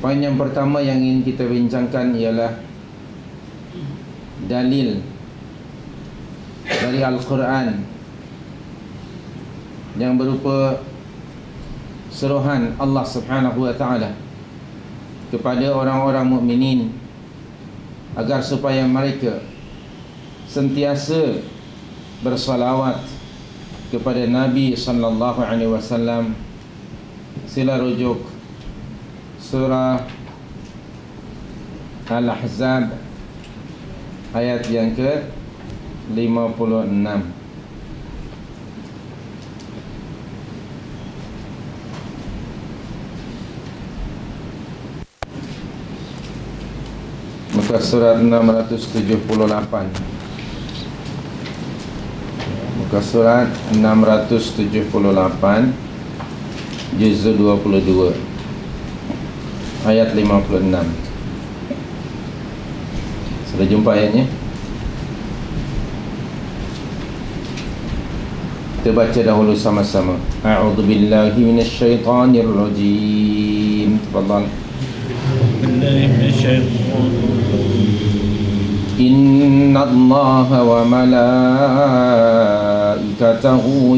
Poin yang pertama yang ingin kita bincangkan ialah dalil dari Al-Quran yang berupa seruhan Allah Subhanahu wa taala kepada orang-orang mukminin agar supaya mereka sentiasa bersalawat kepada Nabi sallallahu alaihi wasallam sila rujuk surah Al-Ahzab ayat yang ke 56 Muka surat 678 Muka surat 678 Juzul 22 ayat 56 Sudah jumpa ayatnya? Kita baca dahulu sama-sama A'udhu billahi minasyaitanir rajim Tafadhal إن الله وملائكته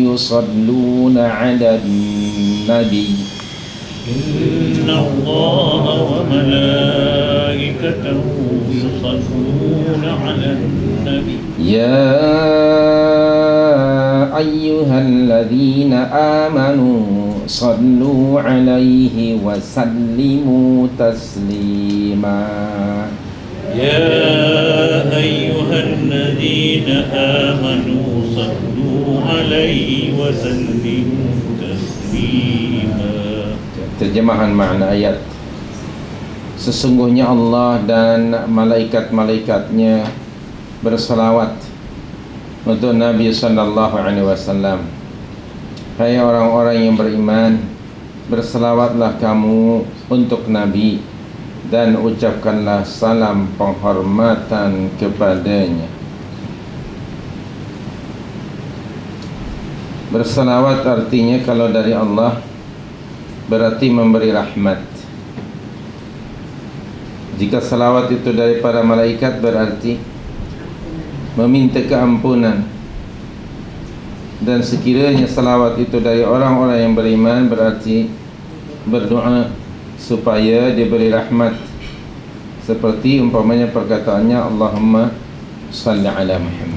يصلون على النبي إن الله وملائكته يصلون على النبي. يا أيها الذين آمنوا صلوا عليه وسلموا تسليما. يا أيها الذين آمنوا صلوا عليه وسلموا تسليما. Terjemahan makna ayat Sesungguhnya Allah dan malaikat-malaikatnya bersalawat untuk Nabi sallallahu alaihi wasallam. Hai orang-orang yang beriman, bersalawatlah kamu untuk Nabi dan ucapkanlah salam penghormatan kepadanya. Bersalawat artinya kalau dari Allah berarti memberi rahmat. Jika salawat itu dari para malaikat berarti meminta keampunan. Dan sekiranya salawat itu dari orang-orang yang beriman berarti berdoa supaya diberi rahmat. Seperti umpamanya perkataannya Allahumma salli ala Muhammad.